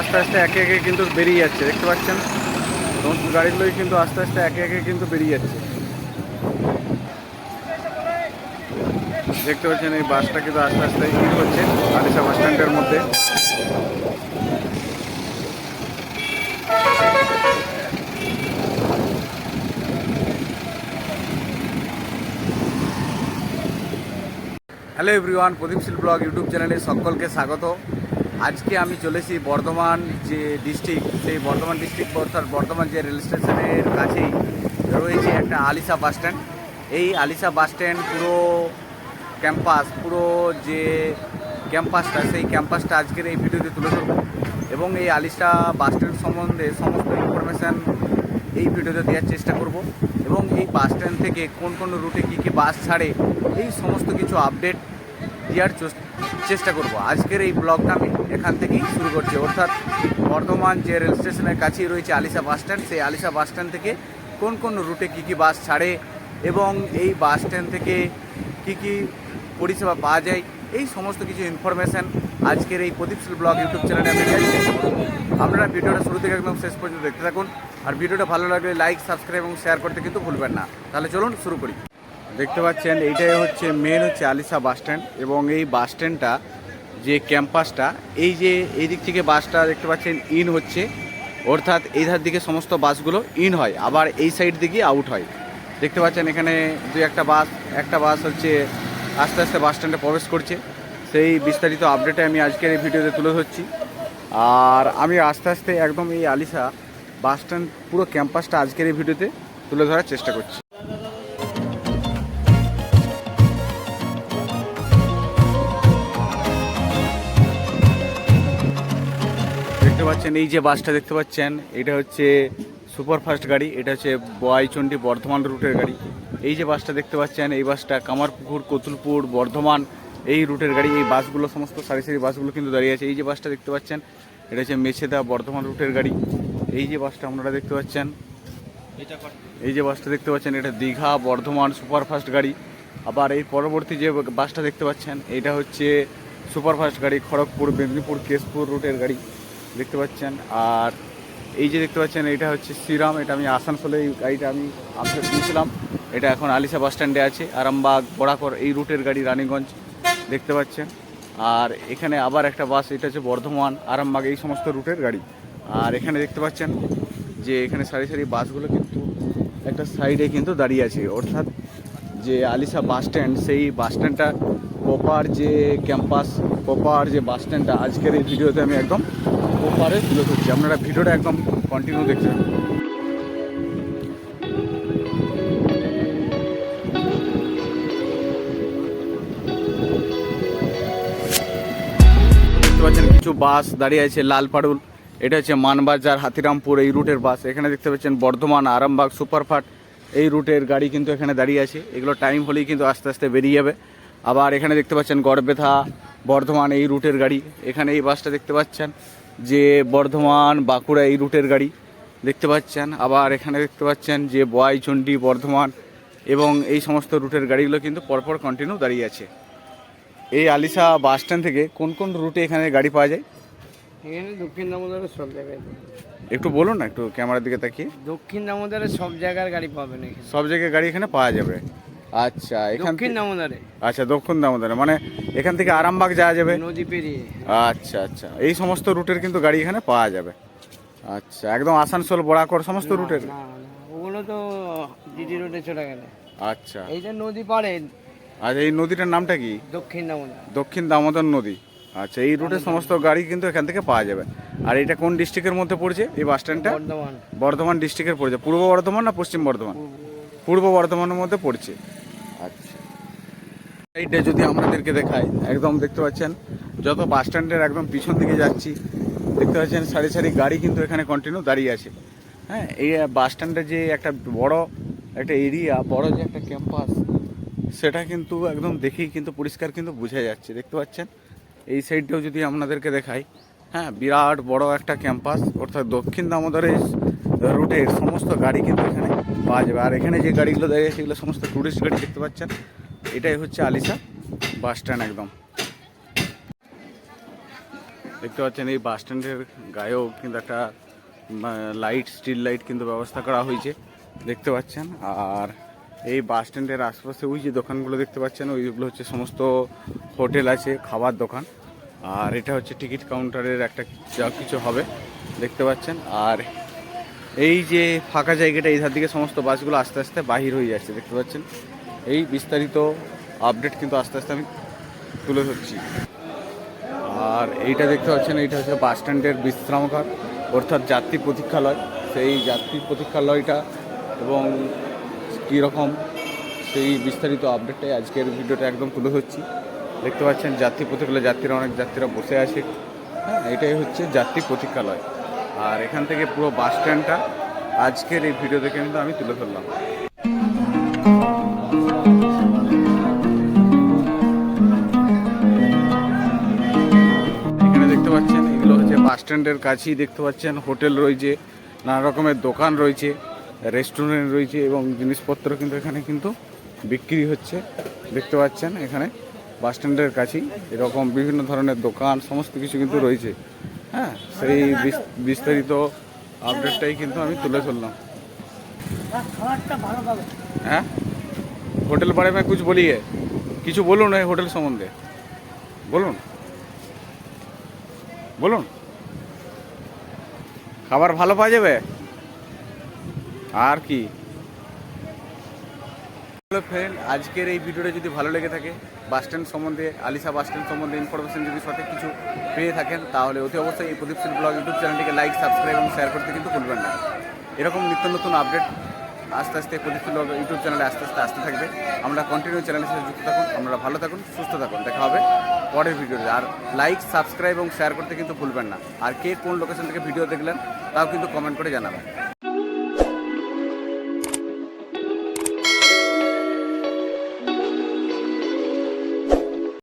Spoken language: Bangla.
আস্তে আস্তে একে একে কিন্তু বেরিয়ে যাচ্ছে, দেখতে পাচ্ছেন? সমস্ত গাড়িগুলোই কিন্তু আস্তে আস্তে একে একে কিন্তু বেরিয়ে যাচ্ছে। দেখতে পাচ্ছেন, এই বাসটা কিন্তু আস্তে আস্তে হিট হচ্ছে আলিশা বাস স্ট্যান্ডের মধ্যে। Hello everyone, Pradip Sheel blog YouTube চ্যানেলে সকলকে স্বাগত। আজকে আমি চলেছি বর্ধমান যে ডিস্ট্রিক্ট সেই বর্ধমান ডিস্ট্রিক্ট অর্থাৎ বর্ধমান যে রেল স্টেশনের কাছেই রয়েছে একটা আলিশা বাস স্ট্যান্ড এই আলিশা বাস স্ট্যান্ড পুরো ক্যাম্পাস পুরো যে ক্যাম্পাসটা সেই ক্যাম্পাসটা আজকের এই ভিডিওতে তুলে ধরবো। এবং এই আলিশা বাস স্ট্যান্ড সম্বন্ধে সমস্ত ইনফরমেশান এই ভিডিওতে দেওয়ার চেষ্টা করব। এবং এই বাস স্ট্যান্ড থেকে কোন কোন রুটে কী কী বাস ছাড়ে, এই সমস্ত কিছু আপডেট দেওয়ার চেষ্টা করব। আজকের এই ব্লগটা আমি এখান থেকেই শুরু করছি। অর্থাৎ বর্ধমান যে রেল স্টেশনের কাছেই রয়েছে আলিশা বাস স্ট্যান্ড, সেই আলিশা বাস স্ট্যান্ড থেকে কোন কোন রুটে কী কী বাস ছাড়ে এবং এই বাস স্ট্যান্ড থেকে কী কী পরিষেবা পাওয়া যায়, এই সমস্ত কিছু ইনফরমেশান আজকের এই প্রদীপশীল ব্লগ ইউটিউব চ্যানেলে আমি আপনারা ভিডিওটা শুরু থেকে একদম শেষ পর্যন্ত দেখতে থাকুন। আর ভিডিওটা ভালো লাগলে লাইক সাবস্ক্রাইব এবং শেয়ার করতে কিন্তু ভুলবেন না। তাহলে চলুন শুরু করি। দেখতে পাচ্ছেন, এইটাই হচ্ছে মেন হচ্ছে আলিশা বাস স্ট্যান্ড এবং এই বাস স্ট্যান্ডটা যে ক্যাম্পাসটা এই যে এই দিক থেকে বাসটা দেখতে পাচ্ছেন ইন হচ্ছে, অর্থাৎ এই ধার দিকে সমস্ত বাসগুলো ইন হয়, আবার এই সাইড দিকে আউট হয়। দেখতে পাচ্ছেন, এখানে দুই একটা বাস একটা বাস হচ্ছে আস্তে আস্তে বাস স্ট্যান্ডে প্রবেশ করছে। সেই বিস্তারিত আপডেটে আমি আজকের এই ভিডিওতে তুলে ধরছি। আর আমি আস্তে আস্তে একদম এই আলিশা বাস স্ট্যান্ড পুরো ক্যাম্পাসটা আজকের এই ভিডিওতে তুলে ধরার চেষ্টা করছি। পাচ্ছেন, এই যে বাসটা দেখতে পাচ্ছেন, এটা হচ্ছে সুপারফাস্ট গাড়ি, এটা হচ্ছে বয়চন্ডী বর্ধমান রুটের গাড়ি। এই যে বাসটা দেখতে পাচ্ছেন, এই বাসটা কামারপুকুর, কতুলপুর, বর্ধমান, এই রুটের গাড়ি, এই বাসগুলো, সমস্ত সারি সারি বাসগুলো কিন্তু দাঁড়িয়ে আছে। এই যে বাসটা দেখতে পাচ্ছেন, এটা হচ্ছে মেছেদা বর্ধমান রুটের গাড়ি। এই যে বাসটা আপনারা দেখতে পাচ্ছেন, এই যে বাসটা দেখতে পাচ্ছেন, এটা দীঘা বর্ধমান সুপারফাস্ট গাড়ি। আবার এই পরবর্তী যে বাসটা দেখতে পাচ্ছেন, এটা হচ্ছে সুপারফাস্ট গাড়ি, খড়গপুর, মেদিনীপুর, কেশপুর রুটের গাড়ি। দেখতে পাচ্ছেন। আর এই যে দেখতে পাচ্ছেন, এটা হচ্ছে শ্রীরাম। এটা আমি আসানসোলে এই গাড়িটা আমি আপডেট দিয়েছিলাম এটা এখন আলিশা বাস স্ট্যান্ডে আছে। আরামবাগ বড়াকর এই রুটের গাড়ি রানীগঞ্জ দেখতে পাচ্ছেন। আর এখানে আবার একটা বাস, এটা হচ্ছে বর্ধমান, আরামবাগ, এই সমস্ত রুটের গাড়ি। আর এখানে দেখতে পাচ্ছেন যে এখানে সারি সারি বাসগুলো কিন্তু একটা সাইডে কিন্তু দাঁড়িয়ে আছে। অর্থাৎ যে আলিশা বাস স্ট্যান্ড, সেই বাস স্ট্যান্ডটা প্রপার যে ক্যাম্পাস কোপার যে বাস স্ট্যান্ডটা আজকের এই ভিডিওতে আমি একদম কোপারে তুলে ধরছি। আপনারা ভিডিওটা একদম কন্টিনিউ দেখতে পাচ্ছেন কিছু বাস দাঁড়িয়ে আছে লালপাড়ুল। এটা হচ্ছে মানবাজার হাতিরামপুর এই রুটের বাস। এখানে দেখতে পাচ্ছেন বর্ধমান আরামবাগ সুপারফাস্ট এই রুটের গাড়ি কিন্তু এখানে দাঁড়িয়ে আছে। এগুলো টাইম হলেই কিন্তু আস্তে আস্তে বেরিয়ে যাবে। আবার এখানে দেখতে পাচ্ছেন গড়বেথা বর্ধমান এই রুটের গাড়ি। এখানে এই বাসটা দেখতে পাচ্ছেন যে বর্ধমান বাঁকুড়া এই রুটের গাড়ি দেখতে পাচ্ছেন। আবার এখানে দেখতে পাচ্ছেন যে বয়চণ্ডী বর্ধমান এবং এই সমস্ত রুটের গাড়িগুলো কিন্তু পরপর কন্টিনিউ দাঁড়িয়ে আছে। এই আলিশা বাস স্ট্যান্ড থেকে কোন কোন রুটে এখানে গাড়ি পাওয়া যায়? এখানে দক্ষিণ দামোদরের সব জায়গায় একটু বলুন না একটু ক্যামেরার দিকে তাকিয়ে। দক্ষিণ দামোদরের সব জায়গার গাড়ি পাবেন সব জায়গায় গাড়ি এখানে পাওয়া যাবে। আচ্ছা এখান দক্ষিণ দামোদরে। আচ্ছা দক্ষিণ দামোদরে মানে এখান থেকে আরামবাগ যাওয়া যাবে? নদী পেরিয়ে। আচ্ছা আচ্ছা এই সমস্ত রুটের কিন্তু গাড়ি এখানে পাওয়া যাবে। আচ্ছা একদম আসানসোল বড়াকর সমস্ত রুটের? ওগুলো তো জিটি রোডে চলে গেলে। আচ্ছা। এইটা নদী পাড়ে আর এই নদীটার নামটা কি? দক্ষিণ দামোদর। দক্ষিণ দামোদর নদী। আচ্ছা এই রুটের সমস্ত গাড়ি কিন্তু এখান থেকে পাওয়া যাবে। আর এটা কোন ডিস্ট্রিক্টের মধ্যে পড়ছে এই বাস স্ট্যান্ডটা? বর্ধমান। বর্ধমান ডিস্ট্রিক্টের পড়ছে। পূর্ব বর্ধমান না পশ্চিম বর্ধমান? পূর্ব। বর্ধমানের মধ্যে পড়ছে। আচ্ছা এইটা যদি আমাদেরকে দেখায়, একদম দেখতে পাচ্ছেন, যত বাস স্ট্যান্ডের একদম পিছন দিকে যাচ্ছি, দেখতে পাচ্ছেন সারি সারি গাড়ি কিন্তু এখানে কন্টিনিউ দাঁড়িয়ে আছে। হ্যাঁ এই বাস স্ট্যান্ডে যে একটা বড় একটা এরিয়া বড় যে একটা ক্যাম্পাস সেটা কিন্তু একদম দেখেই কিন্তু পরিষ্কার কিন্তু বোঝা যাচ্ছে। দেখতে পাচ্ছেন? এই সাইডটাও যদি আপনাদেরকে দেখাই হ্যাঁ বিরাট বড় একটা ক্যাম্পাস অর্থাৎ দক্ষিণ দামোদরের রুটের সমস্ত গাড়ি কিন্তু এখানে পাওয়া যাবে। আর এখানে যে গাড়িগুলো দাঁড়িয়ে সেগুলো সমস্ত টুরিস্ট গাড়ি দেখতে পাচ্ছেন? এটাই হচ্ছে আলিশা, বাস স্ট্যান্ড একদম। দেখতে পাচ্ছেন, এই বাস স্ট্যান্ডের গায়েও কিন্তু একটা লাইট স্ট্রিট লাইট কিন্তু ব্যবস্থা করা হয়েছে। দেখতে পাচ্ছেন, আর এই বাস স্ট্যান্ডের আশপাশে ওই যে দোকানগুলো দেখতে পাচ্ছেন, ওইগুলো হচ্ছে সমস্ত হোটেল আছে, খাবার দোকান। আর এটা হচ্ছে টিকিট কাউন্টারের একটা যা কিছু হবে, দেখতে পাচ্ছেন। আর এই যে ফাঁকা জায়গাটা, এই ধার দিকে সমস্ত বাসগুলো আস্তে আস্তে বাহির হয়ে যাচ্ছে, দেখতে পাচ্ছেন। এই বিস্তারিত আপডেট কিন্তু আস্তে আস্তে আমি তুলে ধরছি। আর এইটা দেখতে পাচ্ছেন, এইটা হচ্ছে বাস স্ট্যান্ডের বিশ্রামঘর, অর্থাৎ যাত্রী প্রতীক্ষালয়। সেই যাত্রী প্রতীক্ষালয়টা এবং কীরকম, সেই বিস্তারিত আপডেটটাই আজকের ভিডিওটা একদম তুলে ধরছি। দেখতে পাচ্ছেন, যাত্রী প্রতীক্ষালয়, যাত্রীরা, অনেক যাত্রীরা বসে আছে। হ্যাঁ এটাই হচ্ছে যাত্রী প্রতীক্ষালয়। আর এখান থেকে পুরো বাস স্ট্যান্ডটা আজকের এই ভিডিও থেকে কিন্তু আমি তুলে ধরলাম। স্ট্যান্ডের কাছেই দেখতে পাচ্ছেন, হোটেল রয়েছে, নানা রকমের দোকান রয়েছে, রেস্টুরেন্ট রয়েছে এবং জিনিসপত্র কিন্তু এখানে কিন্তু বিক্রি হচ্ছে। দেখতে পাচ্ছেন এখানে বাস স্ট্যান্ডের কাছেই এরকম বিভিন্ন ধরনের দোকান, সমস্ত কিছু কিন্তু রয়েছে। হ্যাঁ সেই বিস্তারিত আপডেটটাই কিন্তু আমি তুলে ধরলাম। হ্যাঁ? হোটেল বারে মে কিছু বলিয়ে? কিছু বলুন এই হোটেল সম্বন্ধে। বলুন। বলুন। খাবার ভালো পাওয়া যাবে? আর কি? হ্যালো ফ্রেন্ড আজকের এই ভিডিওটা যদি ভালো লেগে থাকে বাস স্ট্যান্ড সম্বন্ধে, আলিশা বাস স্ট্যান্ড সম্বন্ধে ইনফরমেশন যদি সঠিক কিছু পেয়ে থাকেন, তাহলে অতি অবশ্যই এই প্রদীপ ব্লগ ইউটিউব চ্যানেলটিকে লাইক সাবস্ক্রাইব এবং শেয়ার করতে কিন্তু ভুলবেন না। এরকম নিত্য নতুন আপডেট আস্তে আস্তে প্রদীপ ব্লগ ইউটিউব চ্যানেলে আস্তে আস্তে আসতে থাকবে। আমরা কন্টিনিউ চ্যানেলের সাথে যুক্ত থাকুন আমরা ভালো থাকুন, সুস্থ থাকুন। দেখা হবে পরের ভিডিওতে আর লাইক সাবস্ক্রাইব এবং শেয়ার করতে কিন্তু ভুলবেন না। আর কে কোন লোকেশন থেকে ভিডিও দেখলেন, তাও কিন্তু কমেন্ট করে জানাবেন।